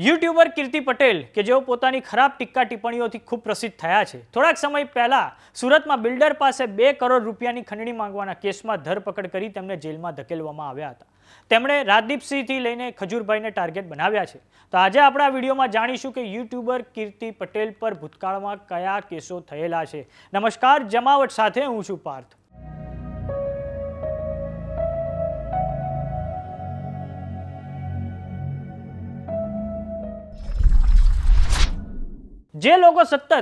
YouTuber કીર્તિ પટેલ, કે જેઓ પોતાની ખરાબ ટીક્કા ટિપ્પણીઓથી ખૂબ પ્રસિદ્ધ થયા છે. થોડાક સમય પહેલા સુરતમાં બિલ્ડર પાસે બે કરોડ રૂપિયાની ખંડણી માંગવાના કેસમાં ધરપકડ કરી તેમને જેલમાં ધકેલવામાં આવ્યા હતા. તેમણે રાજદીપસિંહથી લઈને ખજૂરભાઈને ટાર્ગેટ બનાવ્યા છે. તો આજે આપણે વિડીયોમાં જાણીશું કે યુટ્યુબર કીર્તિ પટેલ પર ભૂતકાળમાં કયા કેસો થયેલા છે. નમસ્કાર, જમાવટ સાથે હું છું પાર્થ. જે લોકો સતત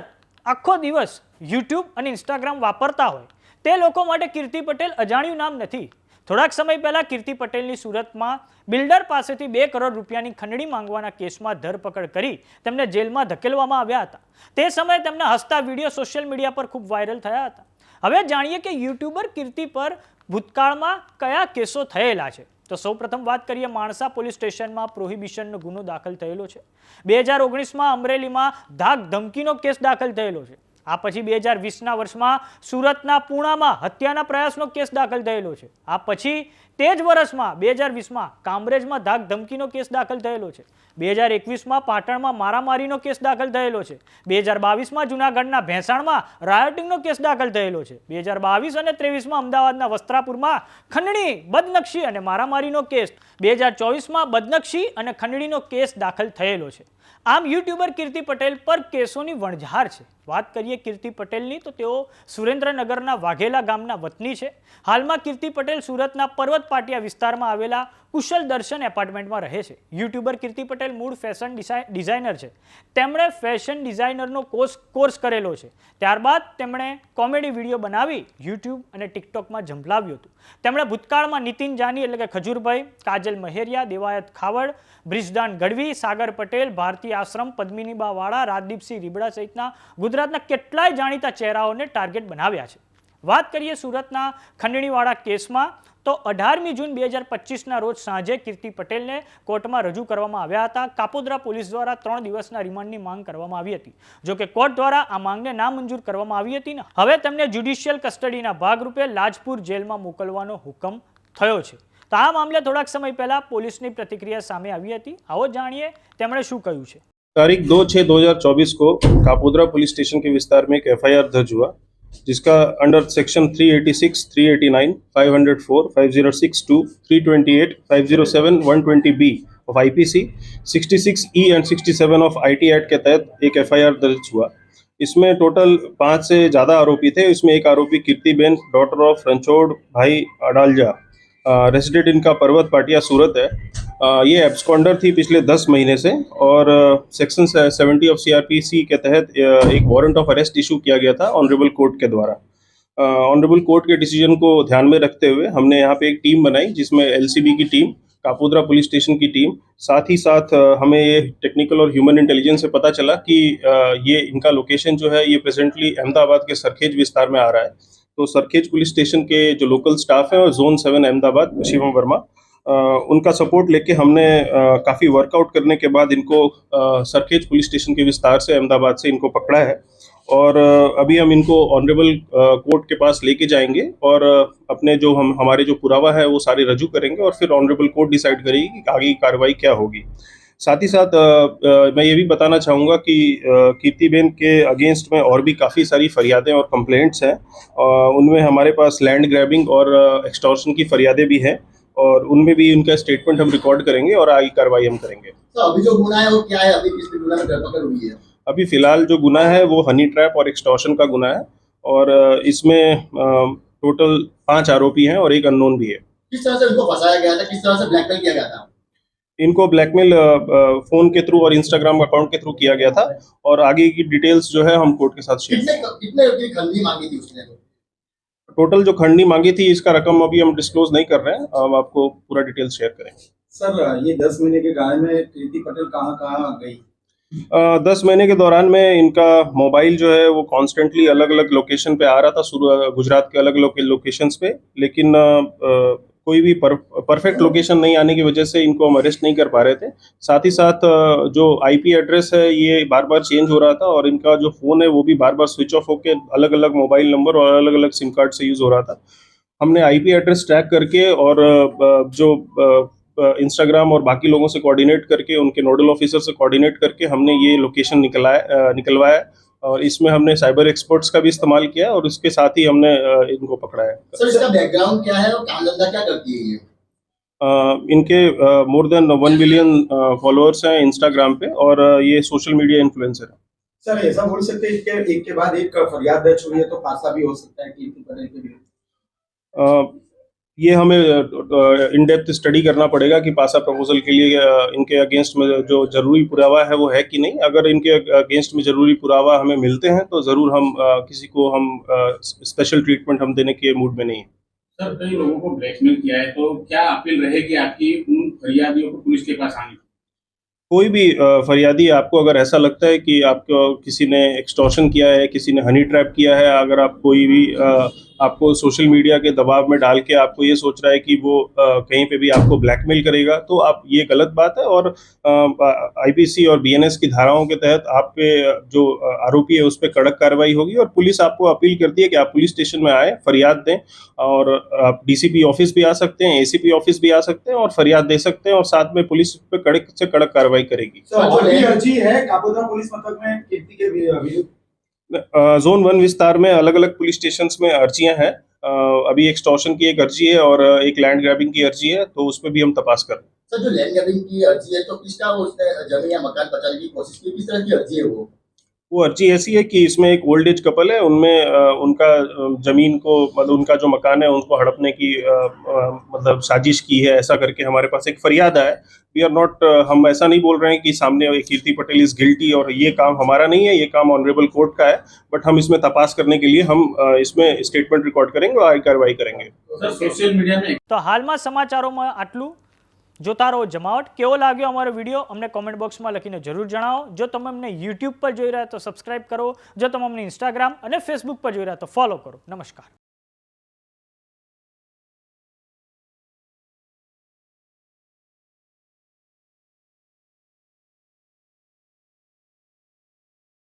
આખો દિવસ યુટ્યુબ અને ઇન્સ્ટાગ્રામ વાપરતા હોય, તે લોકો માટે કીર્તિ પટેલ અજાણ્યું નામ નથી. થોડાક સમય પહેલા કીર્તિ પટેલની સુરતમાં બિલ્ડર પાસેથી બે કરોડ રૂપિયાની ખંડણી માંગવાના કેસમાં ધરપકડ કરી તેમને જેલમાં ધકેલવામાં આવ્યા હતા. તે સમયે તેમના હસતા વીડિયો સોશિયલ મીડિયા પર ખૂબ વાયરલ થયા હતા. હવે જાણીએ કે યુટ્યુબર કીર્તિ પર ભૂતકાળમાં કયા કેસો થયેલા છે. તો સૌપ્રથમ વાત કરીએ માણસા પોલીસ સ્ટેશનમાં પ્રોહિબિશનનો ગુનો દાખલ થયેલો છે. બે હજાર ઓગણીસમાં અમરેલીમાં ધાક ધમકીનો કેસ દાખલ થયેલો છે. આ પછી બે હજાર વીસના વર્ષમાં સુરતના પૂણામાં હત્યાના પ્રયાસનો કેસ દાખલ થયેલો છે. આ પછી તે જ વર્ષમાં બે હજાર વીસમાં કામરેજમાં ધાક ધમકીનો કેસ દાખલ થયેલો છે. બે હજાર એકવીસમાં પાટણમાં મારામારીનો કેસ દાખલ થયેલો છે. બે હજાર બાવીસમાં જુનાગઢના ભેંસાણમાં રાયોટિંગનો કેસ દાખલ થયેલો છે. બે હજાર બાવીસ અને ત્રેવીસમાં અમદાવાદના વસ્ત્રાપુરમાં ખંડણી, બદનક્ષી અને મારામારીનો કેસ. બે હજાર ચોવીસમાં બદનક્ષી અને ખંડણીનો કેસ દાખલ થયેલો છે. આમ યુટ્યુબર કીર્તિ પટેલ પર કેસોની વણઝાર છે. વાત કરીએ કીર્તિ પટેલની તો તેઓ સુરેન્દ્રનગરના વાઘેલા ગામના વતની છે. હાલમાં કીર્તિ પટેલ સુરતના પર્વત પાટિયા વિસ્તારમાં આવેલા કુશલ દર્શન એપાર્ટમેન્ટમાં રહે છે. યુટ્યુબર કીર્તિ પટેલ મૂળ ફેશન ડિઝાઇનર છે. તેમણે ફેશન ડિઝાઇનરનો કોર્સ કોર્સ કરેલો છે. ત્યારબાદ તેમણે કોમેડી વીડિયો બનાવી, યુટ્યુબ અને ટિકટોકમાં ઝંપલાવ્યું હતું. તેમણે ભૂતકાળમાં નીતિન જાની એટલે કે ખજૂરભાઈ, કાજલ મહેરિયા, દેવાયત ખાવડ, બ્રિજદાન ગઢવી, સાગર પટેલ ભારતીય આશ્રમ, પદ્મિનીબાવાળા, રાજદીપસિંહ રીબડા સહિતના ગુજરાતના કેટલાય જાણીતા ચહેરાઓને ટાર્ગેટ બનાવ્યા છે. વાત કરીએ સુરતના ખંડણીવાળા કેસમાં, તો અઢારમી જૂન બે હજાર પચીસના રોજ સાંજે કીર્તિ પટેલને કોર્ટમાં રજૂ કરવામાં આવ્યા હતા. કાપોદ્રા પોલીસ દ્વારા ત્રણ દિવસના રિમાન્ડની માંગ કરવામાં આવી હતી. જો કે કોર્ટ દ્વારા આ માંગને નામંજૂર કરવામાં આવી હતી હવે તેમને જ્યુડિશિયલ કસ્ટડીના ભાગરૂપે લાજપુર જેલમાં મોકલવાનો હુકમ થયો છે. તો આ મામલે થોડાક સમય પહેલા પોલીસની પ્રતિક્રિયા સામે આવી હતી. આવો જાણીએ તેમણે શું કહ્યું છે. तारीख दो छः दो हज़ार चौबीस को कापोद्रा पुलिस स्टेशन के विस्तार में एक एफआईआर दर्ज हुआ जिसका under section 386, 389, 504, 506, 2, 328, 507, 120 B of I IPC 66 E and 67 of IT act के तहत एक एफआईआर दर्ज हुआ। इसमें टोटल पाँच से ज़्यादा आरोपी थे। इसमें एक आरोपी कीर्तिबेन डॉटर ऑफ़ रणछोड़ भाई अडालजा रेसिडेंट इनका पर्वत पाटिया सूरत है। ये एब्सकॉन्डर थी पिछले दस महीने से और सेक्शन सेवेंटी ऑफ़ सीआरपीसी के तहत एक वारंट ऑफ़ अरेस्ट इशू किया गया था ऑनरेबल कोर्ट के द्वारा। ऑनरेबल कोर्ट के डिसीज़न को ध्यान में रखते हुए हमने यहाँ पे एक टीम बनाई जिसमें एलसीबी की टीम कापोद्रा पुलिस स्टेशन की टीम साथ ही साथ हमें ये टेक्निकल और ह्यूमन इंटेलिजेंस से पता चला कि ये इनका लोकेशन जो है, ये प्रेजेंटली अहमदाबाद के सरखेज विस्तार में आ रहा है। तो सरखेज पुलिस स्टेशन के जो लोकल स्टाफ हैं, और जोन सेवन अहमदाबाद, शिवम वर्मा उनका सपोर्ट लेके हमने काफ़ी वर्कआउट करने के बाद इनको सरखेज पुलिस स्टेशन के विस्तार से अहमदाबाद से इनको पकड़ा है। और अभी हम इनको ऑनरेबल कोर्ट के पास लेके जाएँगे और अपने जो हम, हमारे जो पुरावा है वो सारे रजू करेंगे और फिर ऑनरेबल कोर्ट डिसाइड करेगी कि आगे की कार्रवाई क्या होगी। साथ ही साथ मैं ये भी बताना चाहूँगा कि कीर्तिबेन के अगेंस्ट में और भी काफ़ी सारी फरियादें और कंप्लेंट्स हैं। उनमें हमारे पास लैंड ग्रैबिंग और एक्सटॉर्शन की फरियादें भी हैं। और उनमें भी उनका स्टेटमेंट हम रिकॉर्ड करेंगे और आगे कार्रवाई हम करेंगे। तो अभी जो गुना है वो क्या है? अभी किस पे धरपकड़ हुई है अभी फ़िलहाल जो गुना है वो हनी ट्रैप और एक्सटॉर्शन का गुना है। और इसमें टोटल पाँच आरोपी हैं और एक अननोन भी है। किस तरह से उनको फंसाया गया था? किस तरह से ब्लैकमेल किया गया था? इनको ब्लैकमेल फ़ोन के थ्रू और इंस्टाग्राम अकाउंट के थ्रू किया गया था। और आगे की डिटेल्स जो है हम कोर्ट के साथ शेयर कितने कितने मांगी थी उसने? टोटल जो खंडनी मांगी थी इसका रकम अभी हम डिस्क्लोज नहीं कर रहे हैं। हम आपको पूरा डिटेल शेयर करेंगे। सर ये दस महीने के गाय में कृति पटेल कहाँ कहाँ गई? दस महीने के दौरान में इनका मोबाइल जो है वो कॉन्स्टेंटली अलग अलग लोकेशन पे आ रहा था गुजरात के अलग अलग लोकेशंस पे। लेकिन आ, अ, कोई भी परफेक्ट लोकेशन नहीं आने की वजह से इनको हम अरेस्ट नहीं कर पा रहे थे। साथ ही साथ जो आईपी एड्रेस है, ये बार बार चेंज हो रहा था और इनका जो फ़ोन है, वो भी बार बार स्विच ऑफ़ होकर अलग अलग मोबाइल नंबर और अलग अलग सिम कार्ड से यूज़ हो रहा था। हमने आईपी एड्रेस ट्रैक करके और जो इंस्टाग्राम और बाकी लोगों से कोऑर्डिनेट करके, उनके नोडल ऑफिसर से कोऑर्डिनेट करके हमने ये लोकेशन निकलाया निकलवाया। और इसमें हमने साइबर एक्सपर्ट्स का भी इस्तेमाल किया और उसके साथ ही हमने इनको पकड़ा है सर इसका बैकग्राउंड क्या है और काम धंधा क्या करती है ये? इनके more than one billion followers हैं इंस्टाग्राम पे और ये सोशल मीडिया इन्फ्लुएंसर है। सर ऐसा बोल सकते हैं कि एक के बाद एक फरियाद दर्ज हुई है तो पासा भी हो सकता है के विरुद्ध अ, ये हमें इन डेप्थ स्टडी करना पड़ेगा कि पासा प्रपोजल के लिए इनके अगेंस्ट में जो ज़रूरी पुरावा है वो है कि नहीं। अगर इनके अगेंस्ट में ज़रूरी पुरावा हमें मिलते हैं तो ज़रूर हम किसी को हम स्पेशल ट्रीटमेंट हम देने के मूड में नहीं है। सर कई लोगों को ब्लैकमेल किया है तो क्या अपील रहेगी आपकी उन फरियादियों को पुलिस के पास आने की कोई भी फरियादी आपको अगर ऐसा लगता है कि आपको किसी ने एक्सटॉर्शन किया है किसी ने हनी ट्रैप किया है अगर आप कोई भी आपको सोशल मीडिया के दबाव में डाल के आपको ये सोच रहा है कि वो कहीं पे भी आपको ब्लैकमेल करेगा तो आप, ये गलत बात है और आईपीसी और बीएनएस की धाराओं के तहत आप पे जो आरोपी है उस पर कड़क कार्रवाई होगी और पुलिस आपको अपील करती है कि आप पुलिस स्टेशन में आए, फरियाद दें और आप डीसीपी ऑफ़िस भी आ सकते हैं एसीपी ऑफ़िस भी आ सकते हैं और फरियाद दे सकते हैं और साथ में पुलिस पे कड़क से कड़क कार्रवाई करेगी। अर्जी है पुलिस में जोन वन विस्तार में अलग अलग पुलिस स्टेशन में अर्जियाँ हैं। अभी एक्सटॉर्शन की एक अर्जी है और एक लैंड ग्रैबिंग की अर्जी है तो उस पर भी हम तपास कर रहे हैं। सर जो लैंड ग्रैबिंग की अर्जी है तो किसका वो उसने ज़मीन या मकान बचाने की कोशिश की? किस तरह की अर्जी है वो? वो अर्जी ऐसी है कि इसमें एक ओल्ड एज कपल है उनमें उनका ज़मीन को मतलब उनका जो मकान है उनको हड़पने की मतलब साजिश की है ऐसा करके हमारे पास एक फरियाद आया। वी आर नॉट हम ऐसा नहीं बोल रहे हैं कि सामने कीर्ति पटेल इज गिल्टी और ये काम हमारा नहीं है ये काम ऑनरेबल कोर्ट का है बट हम इसमें तपास करने के लिए हम अ, इसमें स्टेटमेंट रिकॉर्ड करेंगे और आगे कार्रवाई करेंगे सर सोशल मीडिया में તો હાલમાં સમાચારોમાં આટલું જોતા રહો જમાવટ કેવો લાગ્યો અમારો વિડીયો અમને કોમેન્ટ બોક્સમાં લખીને જરૂર જણાવો જો તમે અમને યુટ્યુબ પર જોઈ રહ્યા તો સબસ્ક્રાઇબ કરો જો તમે અમને ઇન્સ્ટાગ્રામ અને ફેસબુક પર જોઈ રહ્યા તો ફોલો કરો નમસ્કાર